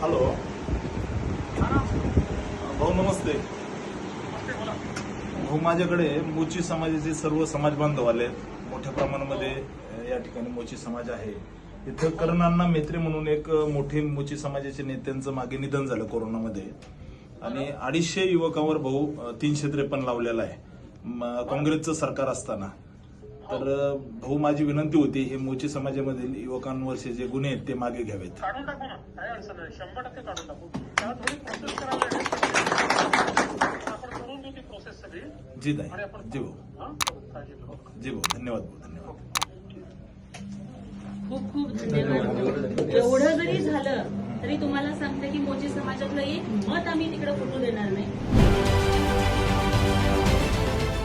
Hello भाऊ नमस्ते. भाऊ माझ्याकडे मोची समाजाचे सर्व समाज बांधव आले मोठ्या प्रमाणामध्ये या ठिकाणी मोची समाज आहे. इथं करणांना मेत्रे म्हणून एक मोठी मोठे मोची समाजाच्या नेत्यांचं मागे निधन झालं कोरोनामध्ये. आणि अडीचशे युवकांवर भाऊ तीनशे त्रेपन्न लावलेला आहे. काँग्रेसचं सरकार असताना. तर भाऊ माझी विनंती होती हे मोची समाजामधील युवकांवरचे जे गुन्हे आहेत ते मागे घ्यावेत. काढून टाकू ना. काही अडचण नाही. शंभर टक्के काढून टाकू. त्याला थोडी प्रोसेस करायला लागेल. आपण करून देऊ ती प्रोसेस सगळी. जी आणि आपण जी भाऊ. हा? काळजी करू. जी भाऊ धन्यवाद भाऊ धन्यवाद. खूप खूप धन्यवाद. एवढं जरी झालं तरी तुम्हाला सांगते की मोची समाजातलं एक मत आम्ही तिकडे फुटू देणार नाही.